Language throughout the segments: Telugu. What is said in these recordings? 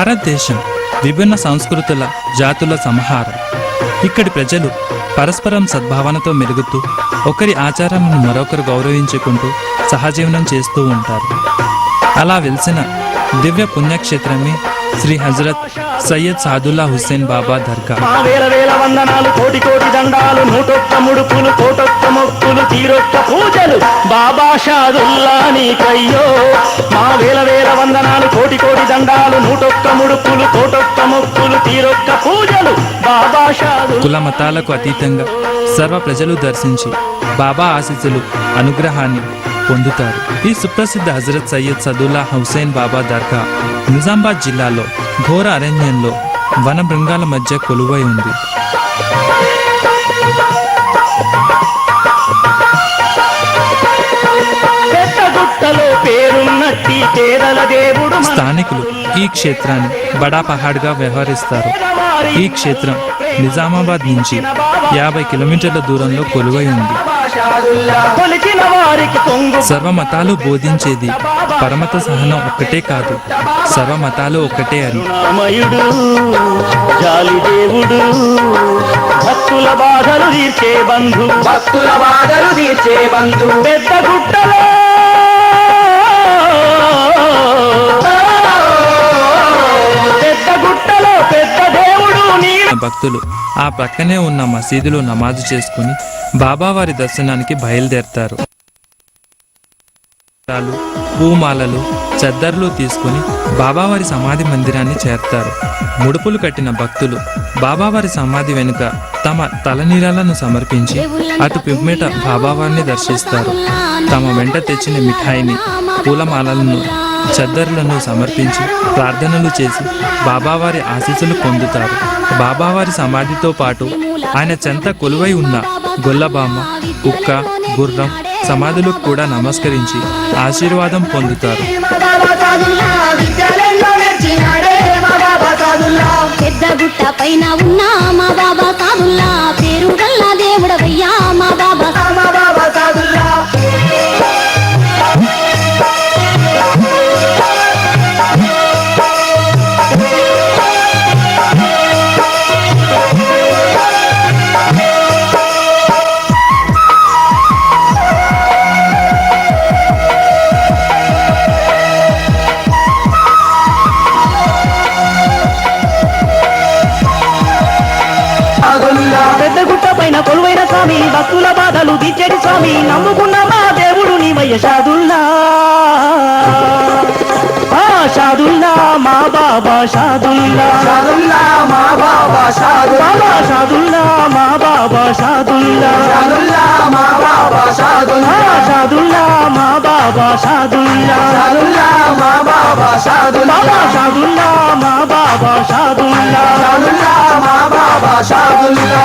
భారతదేశం విభిన్న సంస్కృతుల జాతుల సమాహారం ఇక్కడి ప్రజలు పరస్పరం సద్భావనతో మెరుగుతూ ఒకరి ఆచారాలను మరొకరు గౌరవించుకుంటూ సహజీవనం చేస్తూ ఉంటారు. అలా వెలిసిన దివ్య పుణ్యక్షేత్రమే శ్రీ హజరత్ సయ్యద్ సాదుల్లా హుస్సేన్ బాబా దర్గా. వేల వేల వందనాలు కోటి కోటి దండాలు నూటొక్క ముడుపులు కోటొక్క మొక్కులు తీరొక్క పూజలు. బాబా షాదుల్లా నీకయ్యో మా వేల వేల వందనాలు కోటి కోటి దండాలు నూటొక్క ముడుపులు కోటొక్క మొక్కులు తీరొక్క పూజలు. బాబా షాదుల్లా కుల మతాలకు అతీతంగా సర్వ ప్రజలు దర్శించి బాబా ఆశీస్సులు అనుగ్రహాన్ని పొందుతారు. ఈ సుప్రసిద్ధ హజరత్ సయ్యద్ సదుల్లా హుసేన్ బాబా దర్గా నిజామాబాద్ జిల్లాలో ఘోర అరణ్యంలో వన బృంగాల మధ్య కొలువై ఉంది. స్థానికులు ఈ క్షేత్రాన్ని బడా పహాడ్గా వ్యవహరిస్తారు. ఈ క్షేత్రం నిజామాబాద్ నుంచి యాభై కిలోమీటర్ల దూరంలో కొలువై ఉంది. సర్వ మతాలు బోధించేది పరమత సహనం ఒక్కటే కాదు. సర్వ మతాలు ఒక్కటే అని. రామయుడు జాలి దేవుడు భక్తుల బాధలు తీర్చే బంధు. భక్తుల బాధలు తీర్చే బంధు. పెద్ద గుట్టలో. పెద్ద గుట్టలో పెద్ద దేవుడు భక్తులు ఆ పక్కనే ఉన్న మసీదులో నమాజు చేసుకుని బాబావారి దర్శనానికి బయలుదేరతారు. పూమాలలు చద్దర్లు తీసుకుని బాబావారి సమాధి మందిరాన్ని చేరతారు. ముడుపులు కట్టిన భక్తులు బాబావారి సమాధి వెనుక తమ తలనీరాలను సమర్పించి అటు పిమ్మట బాబావారిని దర్శిస్తారు. తమ వెంట తెచ్చిన మిఠాయిని పూలమాలలను చెద్దరులను సమర్పించి ప్రార్థనలు చేసి బాబావారి ఆశీస్సులు పొందుతారు. బాబావారి సమాధితో పాటు ఆయన చెంత కొలువై ఉన్న గొల్లబామ్మ కుక్క గుర్రం సమాధులకు కూడా నమస్కరించి ఆశీర్వాదం పొందుతారు. పెద్ద గుట్ట పైన ఉన్నా మా బాబా కాదుల్లా పేరు గల్లా దేవుడవయ్యా మా బాబా. బాధలు తీర్చేటి స్వామి నమ్ముకున్న మా దేవుడు నీవయ్య షాదుల్లా. షాదుల్లా మా బాబా షాదుల్లా. సాదుల్లా మా బాబా సాదుల్లా బాబా షాదుల్లా మా బాబా షాదుల్లా. సాదుల్లా మా బాబా సాదుల్లా ఆ షాదుల్లా మా బాబా షాదుల్లా. సాదుల్లా మా బాబా సాదుల్లా బాబా షాదుల్లా మా బాబా షాదుల్లా. సాదుల్లా మా బాబా సాదుల్లా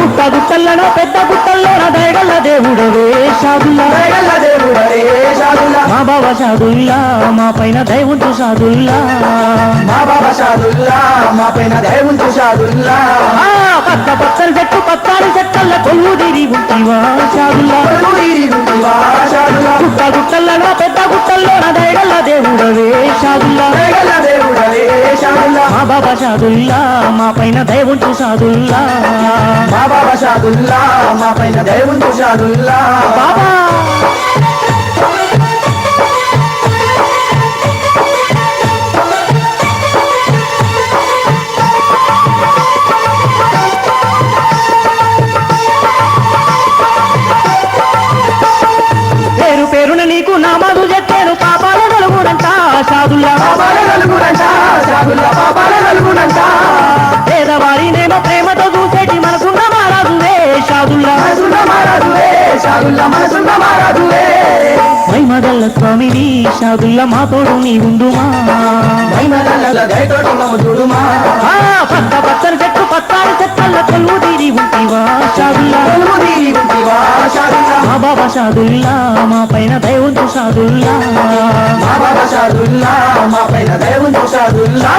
గుట్ట గుట్టల్లోనో పెద్ద గుట్టల్లోన దయగల్ల దేవుడవే షాదుల్లా మా బాబా షాదుల్లా మా పైన దయవుంటు షాదుల్లా మా బాబా సాదుల్లా మా పైన దయవుంచు సాదుల్లా ఆ పక్క పక్కన చెట్టు పక్కని చెట్టల్ల కొలువు తీరి ఉంటివా షాదుల్లా తెలుగుదిరి ఉంటివా సాదుల్లా గుట్ట గుట్టల్లోనో పెద్ద దయగల్ల దేవుడవే షాదుల్లా దయగల్ల దేవుడరే సాదుల్లా మా బాబా షాదుల్లా మా పైన దయవుంటు షాదుల్లా మా బాబా సాదుల్లా మా పైన దయవుంచు సాదుల్లా బాబా! మైమగల్ల స్వామిని సాధుల్లా మా తోడు నీ ఉండుమా? మహిమగల్ల పక్క పక్కన చెట్టు పత్తారు చెట్టల్ల కొల్లు తీరి ఉంటివా సాధుల్లా తెలుగుదిరి షాదుల్లా మా పైన దైవంతు షాదుల్లా మా బాబా షాదుల్లా మా పైన దైవంతు షాదుల్లా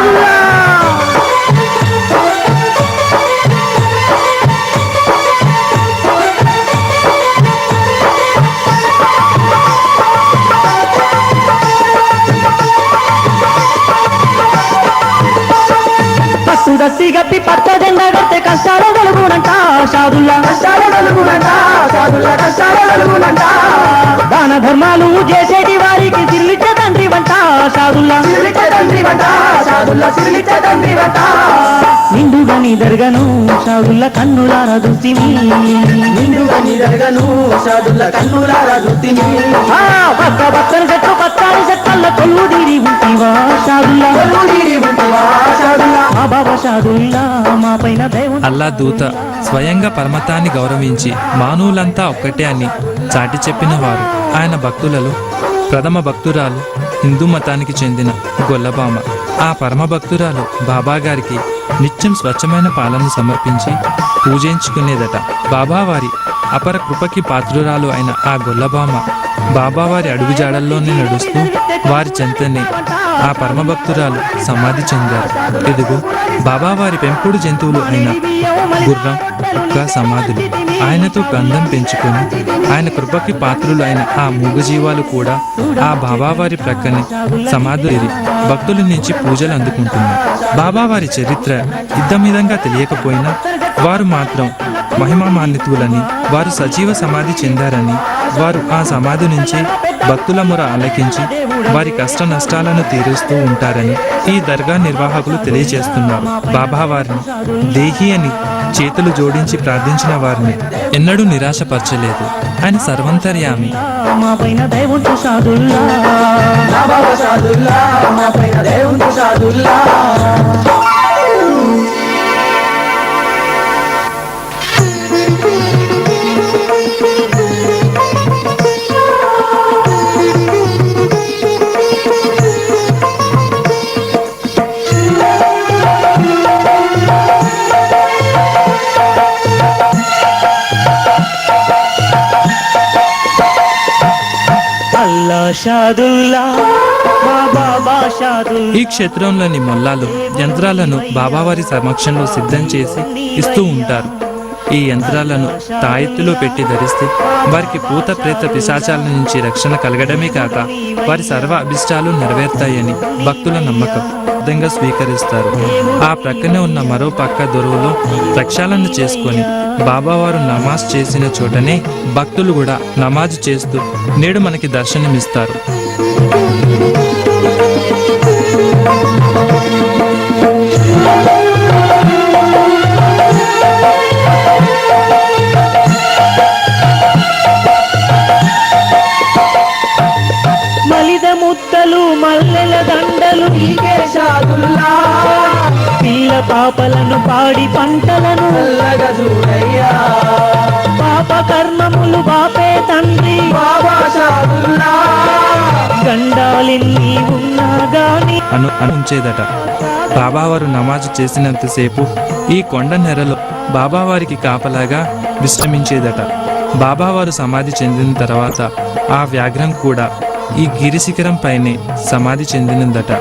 పట్టు దస్తి గప్పి పచ్చ జెండా కట్టే కష్టాలు కలుగునంట షాదుల్లా కష్టాల కలుగునంట దాన ధర్మాలు చేసేటి వారికి తిరిగిచ్చే తండ్రి వంట షాదుల్లా సిరిలిచ్చే తండ్రి వంట షాదుల్లా సిరిలిచ్చే తండ్రి వంట. నిండుగా నీ దర్గను షాదుల్లా కన్నులారా దుస్తిమి నిండుగా నీ జరగను షాదుల్లా కన్నులారా జుత్తిని ఆ పక్కన చెట్టు పచ్చాని చెట్ల కొల్లు తీరి ఉంటివా షాదుల్లా కొలువుదీరి ఉంటివా షాదుల్లా మా బాబా షాదుల్లా మా పైన దైవం అల్లా దూత స్వయంగా పరమతాన్ని గౌరవించి మానవులంతా ఒక్కటే అని చాటి చెప్పిన వారు. ఆయన భక్తులలో ప్రథమ భక్తురాలు హిందూ మతానికి చెందిన గొల్లబామ ఆ పరమ భక్తురాలు బాబా గారికి నిత్యం స్వచ్ఛమైన పాలను సమర్పించి పూజించుకునేదట. బాబావారి అపర కృపకి పాత్రురాలు అయిన ఆ గొల్లబామ బాబావారి అడుగుజాడల్లోనే నడుస్తూ వారి చెంతనే ఆ పరమభక్తురాలు సమాధి చెందారు. ఎదుగు బాబావారి పెంపుడు జంతువులు అయిన గుర్రం కుక్క సమాధులు ఆయనతో గంధం పెంచుకొని ఆయన కృపకి పాత్రులు అయిన ఆ మూగజీవాలు కూడా ఆ బాబావారి ప్రక్కనే సమాధులు భక్తుల నుంచి పూజలు అందుకుంటున్నారు. బాబావారి చరిత్ర ఇద్దమిదంగా తెలియకపోయినా వారు మాత్రం మహిమాన్వితులని వారు సజీవ సమాధి చెందారని వారు ఆ సమాధి నుంచి భక్తుల మొర ఆలకించి వారి కష్ట నష్టాలను తీరుస్తూ ఉంటారని ఈ దర్గా నిర్వాహకులు తెలియజేస్తున్నారు. బాబా వారిని దేహి అని చేతులు జోడించి ప్రార్థించిన వారిని ఎన్నడూ నిరాశపరచలేదు. ఆయన సర్వంతర్యామి. మా ఈ క్షేత్రంలోని మొల్లాలు యంత్రాలను బాబావారి సమక్షంలో సిద్ధం చేసి ఇస్తూ ఉంటారు. ఈ యంత్రాలను తాయెత్తులో పెట్టి ధరిస్తే వారికి పూత ప్రేత పిశాచాల నుంచి రక్షణ కలగడమే కాక వారి సర్వ అభిష్టాలు నెరవేరుతాయని భక్తుల నమ్మకం బద్ధంగా స్వీకరిస్తారు. ఆ ప్రక్కనే ఉన్న మరో పక్క దొరువులో ప్రక్షాళన చేసుకొని బాబావారు నమాజ్ చేసిన చోటనే భక్తులు కూడా నమాజ్ చేస్తూ నేడు మనకి దర్శనమిస్తారు. పాపలను పాడి పంటలను పాప కర్మములు బాపే తండ్రి. గండాలెన్ని ఉన్నా గాని అను అను ఉంచేదట బాబావారు నమాజు చేసినంతసేపు ఈ కొండ నెరలో బాబావారికి కాపలాగా విశ్రమించేదట. బాబావారు సమాధి చెందిన తర్వాత ఆ వ్యాఘ్రం కూడా ఈ గిరిశిఖరం పైనే సమాధి చెందినదట.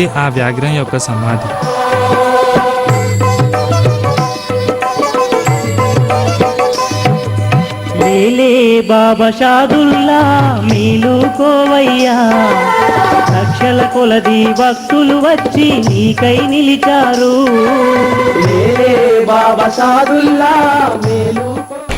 ఇదే ఆ వ్యాఘ్రం యొక్క సమాధి. లేలే బాబా షాదుల్లా మేలుకోవయ్యా లక్షల కొలది భక్తులు వచ్చి నీకై నిలిచారు. మేలే బాబా షాదుల్లా మేలు